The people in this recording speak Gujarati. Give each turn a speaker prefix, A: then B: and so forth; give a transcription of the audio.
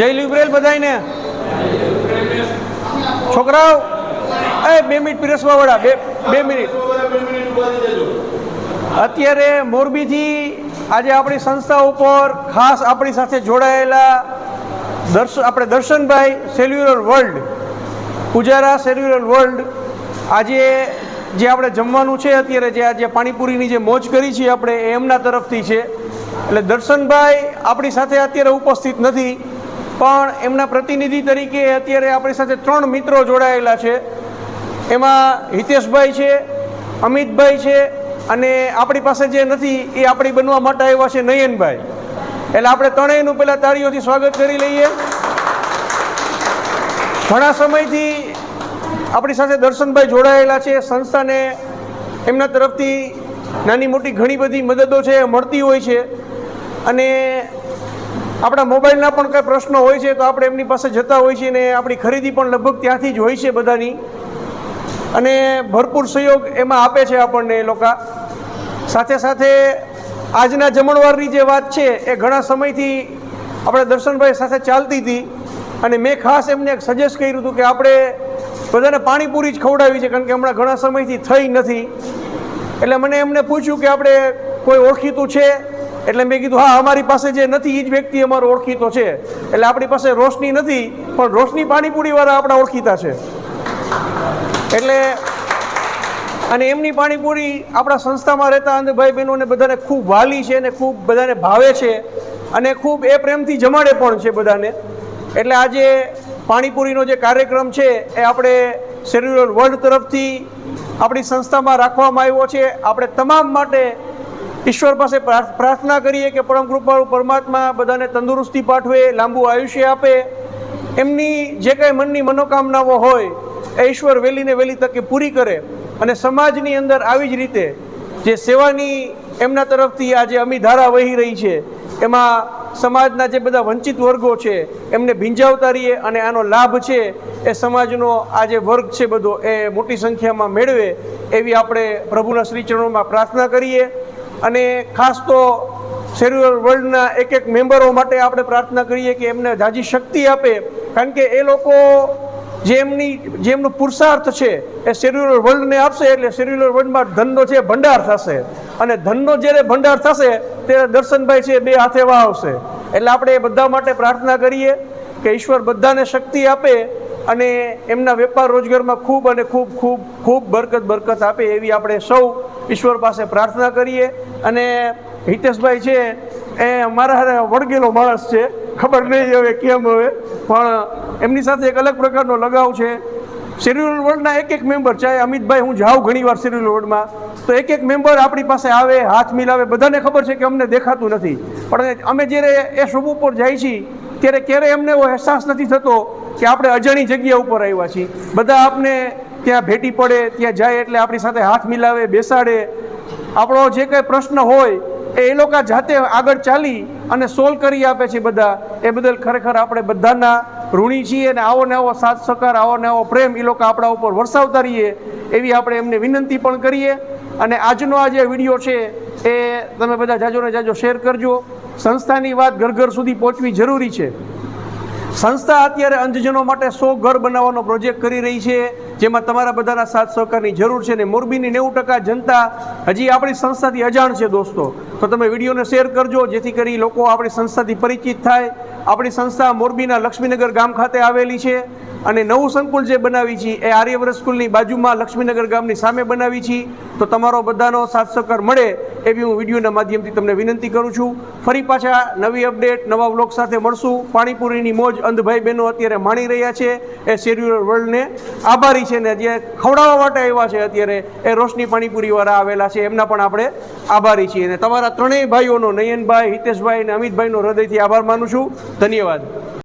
A: જય લિબરેલ બધાને છોકરાઓ, એ બે મિનિટ પીરસવા વાળા, બે બે મિનિટ. અત્યારે મોરબીથી આજે આપણી સંસ્થા ઉપર ખાસ આપણી સાથે જોડાયેલા દર્શ આપણે Darshanbhai cellular world, Pujara cellular world, આજે જે આપણે જમવાનું છે અત્યારે જે આજે પાણીપુરીની જે મોજ કરી છે આપણે એમના તરફથી છે. એટલે દર્શનભાઈ આપણી સાથે અત્યારે ઉપસ્થિત નથી. પણ એમના પ્રતિનિધિ તરીકે અત્યારે આપણી સાથે ત્રણ મિત્રો જોડાયેલા છે. એમાં હિતેશભાઈ છે, અમિતભાઈ છે અને આપણી પાસે જે નથી એ આપણી બનવા માટે આવ્યા છે નયનભાઈ. એટલે આપણે ત્રણેયનું પહેલાં તાળીઓથી સ્વાગત કરી લઈએ. ઘણા સમયથી આપણી સાથે દર્શનભાઈ જોડાયેલા છે, સંસ્થાને એમના તરફથી નાની મોટી ઘણી બધી મદદો છે, મળતી હોય છે. અને આપણા મોબાઈલના પણ કંઈ પ્રશ્નો હોય છે, તો આપણે એમની પાસે જતા હોય છીએ ને આપણી ખરીદી પણ લગભગ ત્યાંથી જ હોય છે બધાની. અને ભરપૂર સહયોગ એમાં આપે છે આપણને એ લોકો. સાથે સાથે આજના જમણવારની જે વાત છે, એ ઘણા સમયથી આપણે દર્શનભાઈ સાથે ચાલતી હતી. અને મેં ખાસ એમને એક સજેસ્ટ કર્યું હતું કે આપણે બધાને પાણીપુરી જ ખવડાવી છે, કારણ કે હમણાં ઘણા સમયથી થઈ નથી. એટલે મને એમને પૂછ્યું કે આપણે કોઈ ઓળખીતું છે? એટલે મેં કીધું, હા, અમારી પાસે જે નથી એ જ વ્યક્તિ અમારો ઓળખીતો છે. એટલે આપણી પાસે રોશની નથી, પણ રોશની પાણીપુરીવાળા આપણા ઓળખીતા છે. એટલે અને એમની પાણીપુરી આપણા સંસ્થામાં રહેતા અંધભાઈ બહેનોને બધાને ખૂબ વાલી છે અને ખૂબ બધાને ભાવે છે અને ખૂબ એ પ્રેમથી જમાડે પણ છે બધાને. એટલે આજે પાણીપુરીનો જે કાર્યક્રમ છે એ આપણે સેલ્યુલર વર્લ્ડ તરફથી આપણી સંસ્થામાં રાખવામાં આવ્યો છે. આપણે તમામ માટે ઈશ્વર પાસે પ્રાર્થના કરીએ કે પરમ કૃપાળુ પરમાત્મા બધાને તંદુરસ્તી પાઠવે, લાંબુ આયુષ્ય આપે. એમની જે કાંઈ મનની મનોકામનાઓ હોય, એ ઈશ્વર વહેલીને વહેલી તકે પૂરી કરે. અને સમાજની અંદર આવી જ રીતે જે સેવાની એમના તરફથી આ જે અમીધારા વહી રહી છે, એમાં સમાજના જે બધા વંચિત વર્ગો છે, એમને ભીંજાવતા રહીએ અને આનો લાભ છે, એ સમાજનો આ જે વર્ગ છે બધો એ મોટી સંખ્યામાં મેળવે, એવી આપણે પ્રભુના શ્રીચરણોમાં પ્રાર્થના કરીએ. અને ખાસ તો સેલ્યુલર વર્લ્ડના એક એક મેમ્બરો માટે આપણે પ્રાર્થના કરીએ કે એમને જાજી શક્તિ આપે. કારણ કે એ લોકો જે એમની, જે એમનો પુરુષાર્થ છે, એ સેલ્યુલર વર્લ્ડને આપશે એટલે સેલ્યુલર વર્લ્ડમાં ધનનો છે ભંડાર થશે અને ધનનો જ્યારે ભંડાર થશે ત્યારે દર્શનભાઈ છે બે હાથે વાવશે એટલે આપણે એ બધા માટે પ્રાર્થના કરીએ કે ઈશ્વર બધાને શક્તિ આપે અને એમના વેપાર રોજગારમાં ખૂબ અને ખૂબ ખૂબ ખૂબ બરકત બરકત આપે એવી આપણે સૌ ઈશ્વર પાસે પ્રાર્થના કરીએ અને હિતેશભાઈ છે એ મારા હારે વળગેલો માણસ છે. ખબર નહીં હવે કેમ હવે. પણ એમની સાથે એક અલગ પ્રકારનો લગાવ છે. શેડ્યુલ વર્લ્ડના એક એક મેમ્બર, ચાહે અમિતભાઈ, હું જાઉં ઘણીવાર શિર્યુલ વર્લ્ડમાં, તો એક એક મેમ્બર આપણી પાસે આવે, હાથ મિલાવે, બધાને ખબર છે કે અમને દેખાતું નથી. પણ અમે જ્યારે એ શુભ ઉપર જાય છીએ, ત્યારે ક્યારે એમને એવો અહેસાસ નથી થતો કે આપણે અજાણી જગ્યા ઉપર આવ્યા છીએ. બધા આપને ત્યાં ભેટી પડે, ત્યાં જાય એટલે આપણી સાથે હાથ મિલાવે, બેસાડે. આપણો જે કંઈ પ્રશ્ન હોય, એ એ લોકો જાતે આગળ ચાલી અને સોલ્વ કરી આપે છે બધા. એ બદલ ખરેખર આપણે બધાના ઋણી છીએ અને આવો ને આવો સાથ સહકાર, આવો ને આવો પ્રેમ એ લોકો આપણા ઉપર વરસાવતા રહીએ એવી આપણે એમને વિનંતી પણ કરીએ. અને આજનો આ જે વીડિયો છે, એ તમે બધા જાજો ને જાજો શેર કરજો. સંસ્થાની વાત ઘર ઘર સુધી પહોંચવી જરૂરી છે. સંસ્થા અત્યારે અંધજનો માટે સો ઘર બનાવવાનો પ્રોજેક્ટ કરી રહી છે. જેમાં તમારા બધાના સાથ સહકારની જરૂર છે ને મોરબીની નેવું ટકા જનતા હજી આપણી સંસ્થાથી અજાણ છે દોસ્તો. તો તમે વિડીયોને શેર કરજો, જેથી કરી લોકો આપણી સંસ્થાથી પરિચિત થાય. આપણી સંસ્થા મોરબીના લક્ષ્મીનગર ગામ ખાતે આવેલી છે. અને નવું સંકુલ જે બનાવી છે, એ આર્યવ્રત સ્કૂલની બાજુમાં લક્ષ્મીનગર ગામની સામે બનાવી છે. તો તમારો બધાનો સાથ સહકાર મળે એવી હું વિડીયોના માધ્યમથી તમને વિનંતી કરું છું. ફરી પાછા નવી અપડેટ, નવા વ્લોગ સાથે મળશું. પાણીપુરીની મોજ અંધભાઈ બહેનો અત્યારે માણી રહ્યા છે. એ સેલ્યુલર વર્લ્ડને આભારી છે ને જે ખવડાવવા માટે આવ્યા છે અત્યારે. એ રોશની પાણીપુરીવાળા આવેલા છે, એમના પણ આપણે આભારી છીએ. અને તમારા ત્રણેય ભાઈઓનો, નયનભાઈ, હિતેશભાઈ અને અમિતભાઈનો હૃદયથી આભાર માનું છું. ધન્યવાદ.